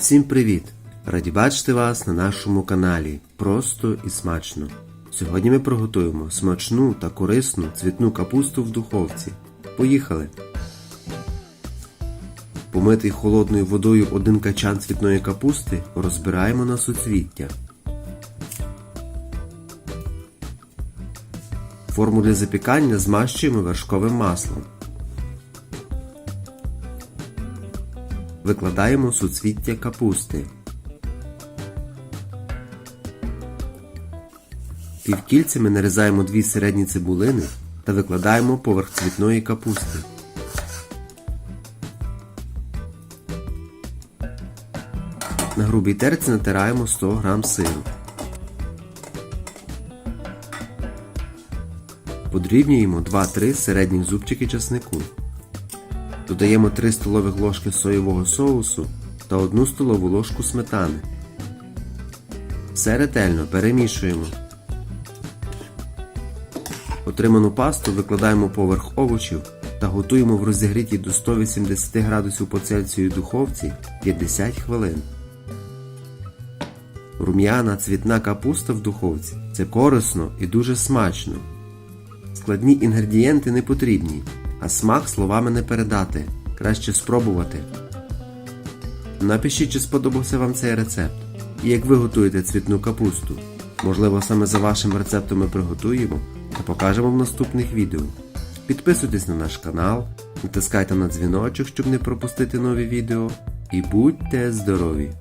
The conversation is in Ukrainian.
Всім привіт! Раді бачити вас на нашому каналі Просто і смачно. Сьогодні ми приготуємо смачну та корисну цвітну капусту в духовці. Поїхали! Помитий холодною водою один качан цвітної капусти розбираємо на суцвіття. Форму для запікання змащуємо вершковим маслом. Викладаємо суцвіття капусти. Півкільцями нарізаємо дві середні цибулини та викладаємо поверх цвітної капусти. На грубій терці натираємо 100 г сиру. Подрібнюємо 2-3 середніх зубчики часнику. Додаємо 3 столових ложки соєвого соусу та 1 столову ложку сметани. Все ретельно перемішуємо. Отриману пасту викладаємо поверх овочів та готуємо в розігрітій до 180 градусів по Цельсію духовці 50 хвилин. Рум'яна цвітна капуста в духовці це корисно і дуже смачно. Складні інгредієнти не потрібні, а смак словами не передати. Краще спробувати. Напишіть, чи сподобався вам цей рецепт. І як ви готуєте цвітну капусту. Можливо, саме за вашим рецептом ми приготуємо та покажемо в наступних відео. Підписуйтесь на наш канал, натискайте на дзвіночок, щоб не пропустити нові відео. І будьте здорові!